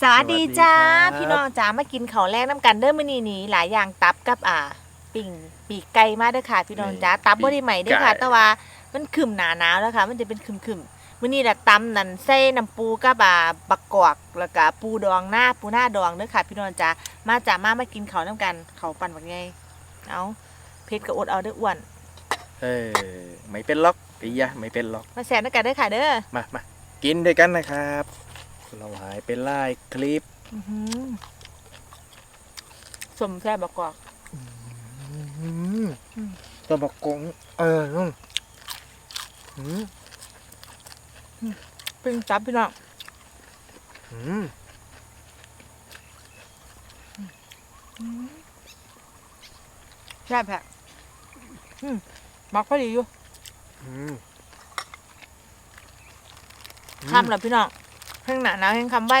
สวัสดีจ้าสวัสดีครับ พี่น้องจ้ามากินข้าวแรกน้ำกันเด้อมื้อนี้นี่หลายอย่างตับกับอ่าปิ่งปีกไก่มาเด้อค่ะ พี่น้องจ้าตับบ่ได้ใหม่เด้อค่ะ แต่ว่ามันขึ้นหนาหนาวแล้วค่ะ มันจะเป็นขึ้มๆมื้อนี้น่ะตำนั่นใส่น้ำปูกับอ่าบักกอกแล้วก็ปูดองหน้าปูหน้าดองเด้อค่ะ พี่น้องจ้ามาจ้ามามากินข้าวน้ำกันข้าวปั่นบักไงเอาเผ็ดก็อดเอาเด้ออ้วนเออไม่เป็นล็อกอียะไม่เป็นล็อกมาแซ่บด้วยกันเด้อค่ะเด้อมามากินด้วยกันนะครับ เราหายเป็นไล่คลิปอื้อหือสมแซ่บบักกอก อืมอืมตะบักกงเออนุ่มอืมปิ้งตับพี่น้องอืมแซ่บแฮะอืมมักพอดีอยู่อืมคำเหรอพี่น้อง แห้งหนาหนาวแห้งคำใบ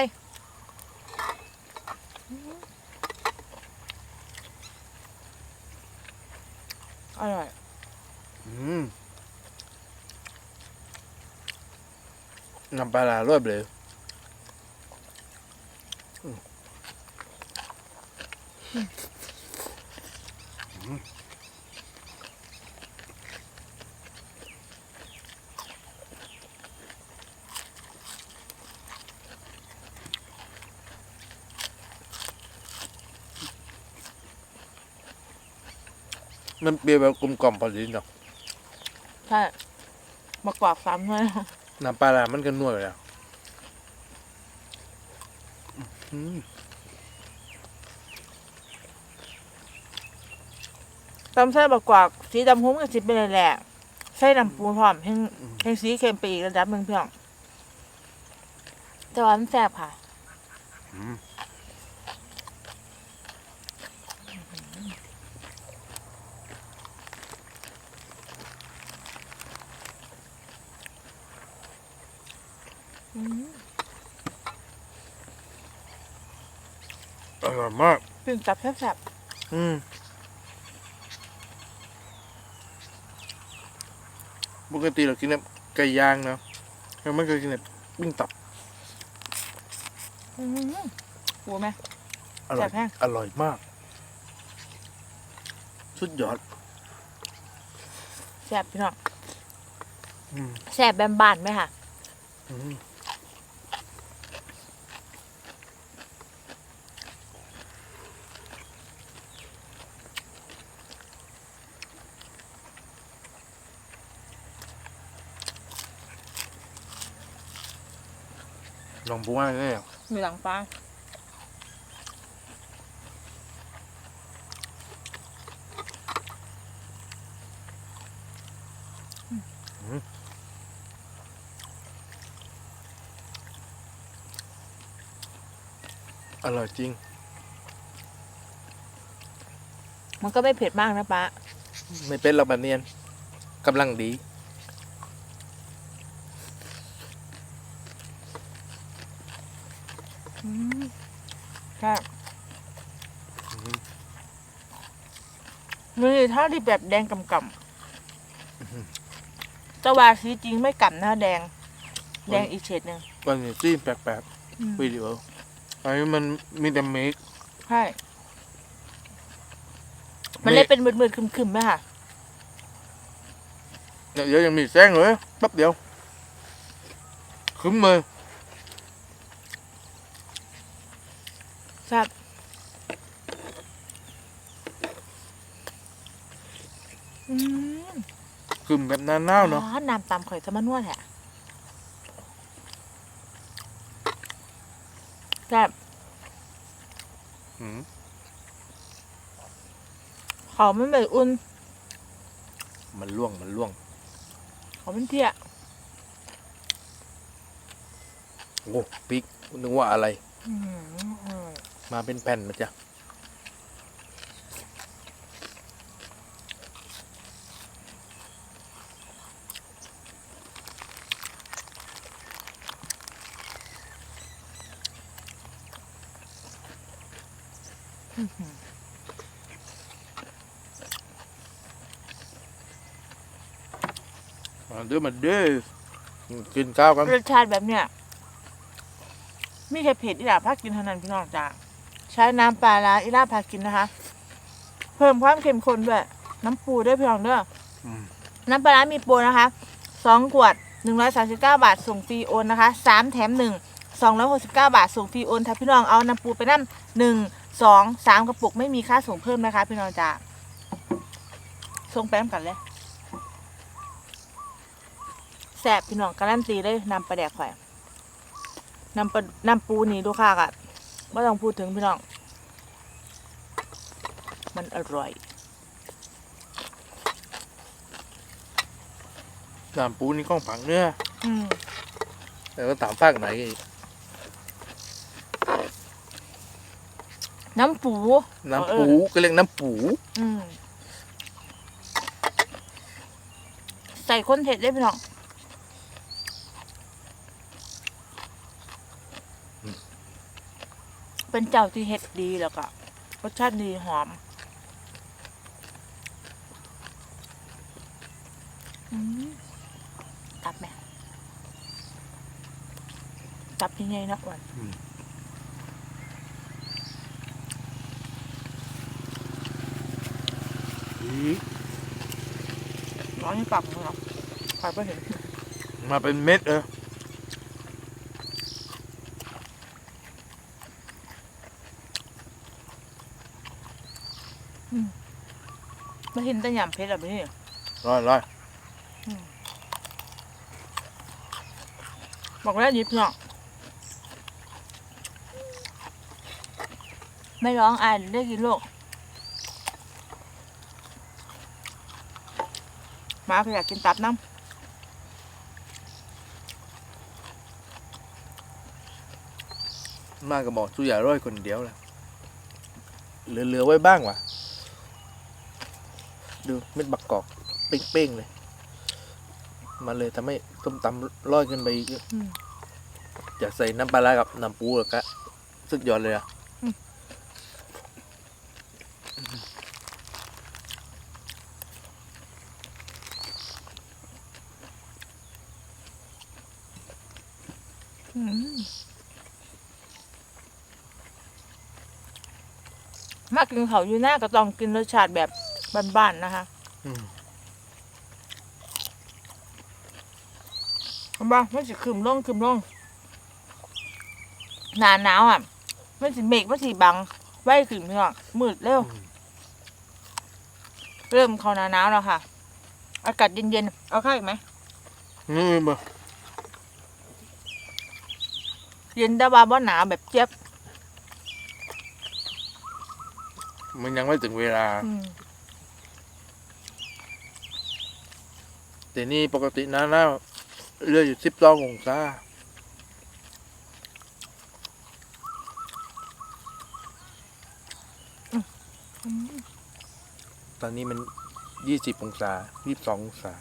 อร่อย อืมน้ำปลาร้าร่อยเลยอืม มมันเปรี้ยวแบบกลมกล่อมพอดีเนาะใช่มากรอกสามเลยน้ำปลาร้ามันก็นัวอยู่แล้วอืมตำไส้บกกรอกสีดำหุ้มกับสีเป็นแหละไส้น้ำปูพร้อมแห้งแห้งสีเค็มไปอีกระดับหนึ่งพี่น้องแต่ว่ามันแซ่บค่ะ อืม ร่อยมากปิ้งตับแซ่บอืมปกติเรากินแบบไก่ย่างเนาะเราไม่เคยกินแบบปิ้งตับๆอืมหัวไหม อร่อยแซ่บแห้งอร่อยมาก สุดยอด แซ่บพี่น้องอืม แซ่บแบมบานไหมค่ะ อืม ลองปูว่าได้เหรอมีหลังปลาอร่อยจริง มันก็ไม่เผ็ดมากนะป้าไม่เป็นเราแบบเนียนกำลังดี แซ่บนี่ถ้าที่แบบแดงกำกำแต่ว่าสีจริงไม่กำนะแดง แดงอีกเฉดหนึ่งวันนี้ซีแปลกๆวิดีโออันนี้มันมีแต่เมคใช่มันเลยเป็นมืดๆคึมๆไหมค่ะเดี๋ยวยังมีแซงเลยแป๊บเดียวขึ้นมือแซ่บอืมขึ้นแบบหน้าวๆเนาะอ๋อน้ำตำข่อยจะมานวดแหละแซ่บอืมเขาไม่เหมือนอุ่นมันล่วงมันล่วงเขาเป็นเที่ยโอ้ปิ๊กนึกว่าอะไร อืมอร่อย มาเป็นแผ่นนะจ๊ะมาเด้อมาเด้อกินข้าวกัน รสชาติแบบเนี้ย มีแค่เผ็ดอีหลาพากินเท่านั้นพี่น้องจ้า ใช้น้ำปลาร้าอีหลาพากินนะคะ เพิ่มความเข้มข้นด้วยน้ำปูด้วยพี่น้องเด้ออืมน้ำปลาร้ามีโปรนะคะสองขวดหนึ่งร้อยสามสิบเก้าบาทส่งฟรีโอนนะคะสามแถมหนึ่งสองร้อยหกสิบเก้าบาทส่งฟรีโอนถ้าพี่น้องเอาน้ำปูไปนั่นหนึ่งสองสามกระปุกไม่มีค่าส่งเพิ่มนะคะ พี่น้องจ้าส่งแป้มกันเลยแสบพี่น้องการันตีเลยนำปลาแดกข่อยนำปลาน้ำปูนี่ดูค่ะกะ ไม่ต้องพูดถึงพี่น้อง มันอร่อยน้ำปูนี่ก้องผังเนื้ออืมแต่ก็ตามฟากไหนอีกน้ำปู น้ำปูก็เรียกน้ำปูอืมใส่ข้นเผ็ดได้พี่น้อง เป็นเจ้าที่เฮ็ดดีแล้วก็รสชาติดีหอมอืมตับไหมตับยังไงนะอ้วันอีกร้อนให้ปรับมึงเหรอใครไม่เห็น มาเป็นเม็ดเออ ไม่เห็นแต่หยำเพชรแบบนี้ร้อยร้อยบอกแล้วหยิบเนาะไม่ร้องอายได้กินลูกหมาก็อยากกินตับน้มากก็บอกสู้อย่าร้อยคนเดียวแหละเหลือๆไว้บ้างวะ ดูเม็ดบักกอกเป้งๆเลย มาเลยทำให้ต้มตำร้อยขึ้นไปอีกำอืมอยากใส่น้ำปลาร้ากับน้ำปูแล้วก็สุดยอดเลยอะอืมมากินเขาวอยู่หน้าก็ต้องกินรสชาติแบบ บ้านๆนะคะอืมเห็นป่ะไม่สิคืมลงคืมลงหนาหนาวอะไม่สิเมฆไม่สิบัง ไว้ขึ้นพี่น้องมืดเร็ว เริ่มเข้าหนาหนาวแล้วค่ะ อากาศเย็นๆ เอาข้าวอีกไหมนี่บ่เย็นแต่ว่าบ่หนาวแบบเจี๊ยบมันยังไม่ถึงเวลา อืม แต่นี่ปกติหน้าหน้าเรืออยู่สิบสององศาตอนนี้มันยี่สิบองศายี่สิบสององศา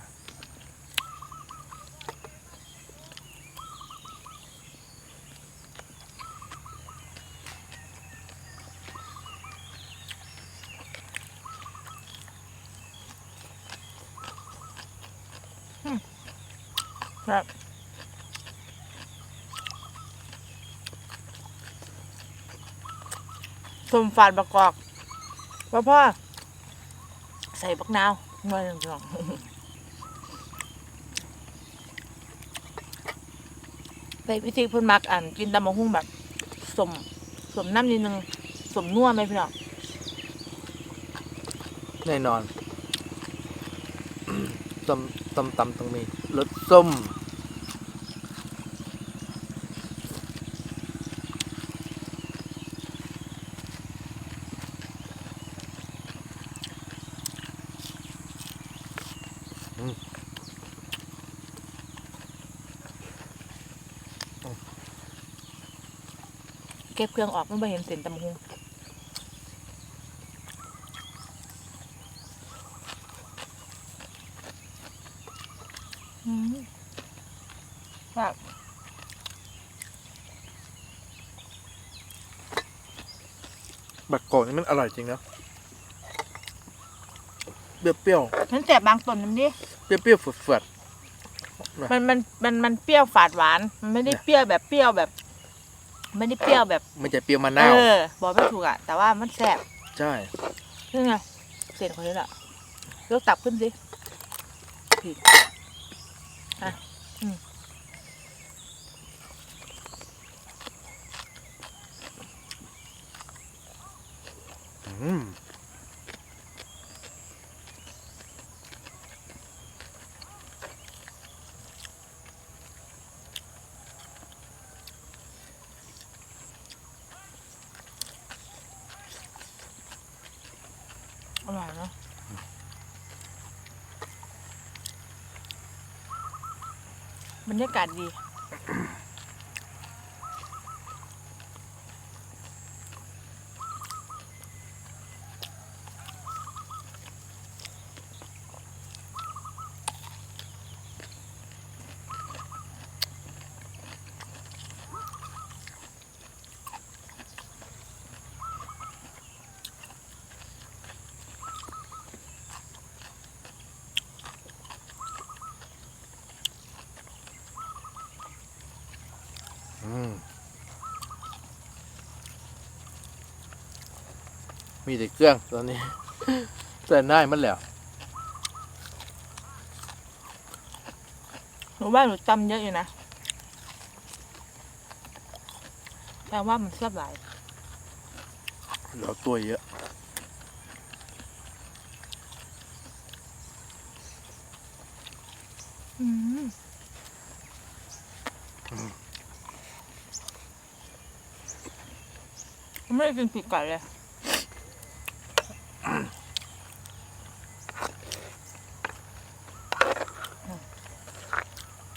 ครับสมฝาดประกอบพ่อพ่อใส่บักนาวหน่อยหนึ่งสองไปพิธีเพุ่นมักอ่านกินตำมะฮุ่งแบบสมสมน้ำนิดนึงสมนัวไหมพี่น้องแน่นอนต้มต้มตำต้องมีร ส้ม เก็บเครื่องออกมันไม่เห็นเส้นตำมะฮุ่งอืมแบบ บักกอกนี่มันอร่อยจริงนะเปรี้ยวมันแสบบางต้นมันดิๆเปรี้ยวๆฝาดมันมันมันมันเปรี้ยวฝาดหวาน มันไม่ได้เปรี้ยวแบบเปรี้ยวแบบ ไม่ได้เปรี้ยวแบบมันจะเปรี้ยวมะเอนาวอบอกไม่ถูกอะ แต่ว่ามันแซ่บใช่นี่ไงเสียงคนนี้แหละยกตับขึ้นสิผิดอะอืม อืมอร่อยเนาะบรรยากาศดี มีแต่เครื่องตอนนี้แต่ได้มันแล้วหนูว่าหนูจำเยอะอยู่นะแต่ว่ามันแซ่บหลายเราตัวเยอะ อืมไม่ได้กินปีกไก่เลย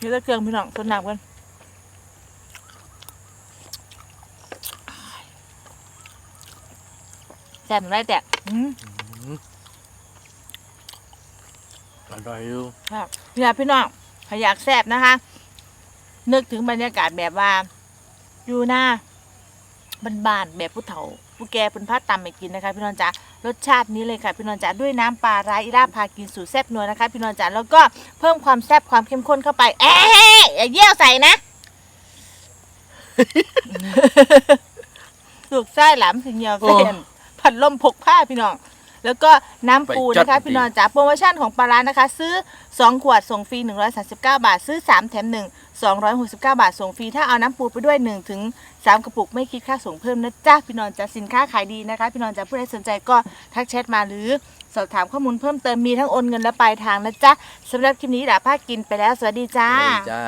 นี่ตะเกียงพี่น้องต้นน้ำกันแซ่บหนูได้แต่อืมอร่อยอยู่ครับเนี่ยพี่น้องใครอยากแซ่บนะคะ นึกถึงบรรยากาศแบบว่า อยู่หน้าบ้านๆแบบผู้เฒ่า ผู้แก่เป็นผ้าตำไปกินนะคะ พี่น้องจ๋า รสชาตินี้เลยค่ะพี่น้องจ๋าด้วยน้ำปลาร้าอีราพากินสูตรแซ่บนัวนะคะพี่น้องจ๋าแล้วก็เพิ่มความแซ่บความเข้มข้นเข้าไปเอ๊ะอย่าเยี่ยวใส่นะสุกไส้หลามสิงเหี่ยวเส้นผัดลมพกผ้าพี่น้อง แล้วก็น้ำปูนะคะพี่น้องจ๋าโปรโมชั่นของปลาร้านะคะ ซื้อ 2 ขวดส่งฟรี 139 บาท ซื้อ 3 แถม 1 269 บาท ส่งฟรี ถ้าเอาน้ำปูไปด้วย1ถึง3กระปุกไม่คิดค่าส่งเพิ่มนะจ๊ะพี่น้องจ๋าสินค้าขายดีนะคะ พี่น้องจ๋าผู้ใดสนใจก็ทักแชทมาหรือสอบถามข้อมูลเพิ่มเติมมีทั้งโอนเงินและปลายทางนะจ๊ะสำหรับคลิปนี้ดาภาคกินไปแล้ว สวัสดีจ้าเลยจ้า